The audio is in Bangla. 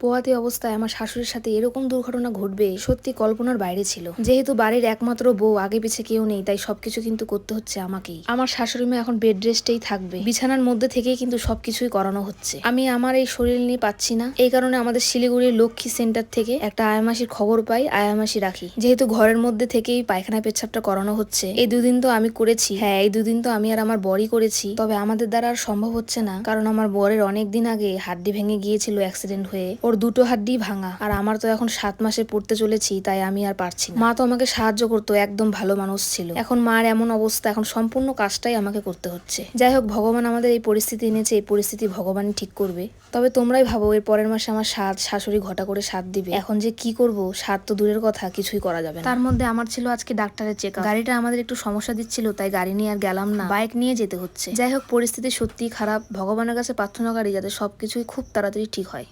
পোয়াতি অবস্থায় আমার শাশুড়ির সাথে এরকম দুর্ঘটনা ঘটবে, সত্যি কল্পনার বাইরে ছিল। যেহেতু বাড়ির একমাত্র বউ, আগে পিছে কেউ নেই, তাই সবকিছু কিন্তু করতে হচ্ছে আমাকেই। আমার শাশুড়ি মা এখন বেড রেস্টেই থাকবে। বিছানার মধ্যে থেকেই কিন্তু সবকিছুই করানো হচ্ছে। আমি আমার এই শরীর নিয়ে পাচ্ছি না। এই কারণে আমাদের শিলিগুড়ির লক্ষ্মী সেন্টার থেকে একটা আয়ামাসির খবর পাই, আয়ামাসি রাখি। যেহেতু ঘরের মধ্যে থেকেই পায়খানা পেচ্ছাপটা করানো হচ্ছে, এই দুদিন তো আমি করেছি। হ্যাঁ এই দুদিন তো আমি আর আমার বরই করেছি। তবে আমাদের দ্বারা আর সম্ভব হচ্ছে না, কারণ আমার বরের অনেক দিন আগে হাড্ডি ভেঙে গিয়েছিল অ্যাক্সিডেন্ট হয়ে। ওর দুটো হাড্ডি ভাঙা। আর আমার তো এখন সাত মাসে পড়তে চলেছি, তাই আমি আর পারছি মা তো আমাকে সাহায্য করতো, একদম ভালো মানুষ ছিল। এখন মার এমন অবস্থা, এখন সম্পূর্ণ কাজটাই আমাকে করতে হচ্ছে। যাই হোক, ভগবান আমাদের এই পরিস্থিতি এনেছে, এই পরিস্থিতি ভগবানই ঠিক করবে। তবে তোমরাই ভাবো, এর পরের মাসে আমার সাত শাশুড়ি ঘটা করে সাত দিবে। এখন যে কি করব, সাত তো দূরের কথা, কিছুই করা যাবে তার মধ্যে আমার ছিল আজকে ডাক্তারের চেক গাড়িটা আমাদের একটু সমস্যা দিচ্ছিল, তাই গাড়ি নিয়ে আর গেলাম না। বাইক নিয়ে যেতে হচ্ছে। যাই হোক, পরিস্থিতি সত্যিই খারাপ। ভগবানের কাছে প্রার্থনা করি, যাতে সবকিছুই খুব তাড়াতাড়ি ঠিক হয়।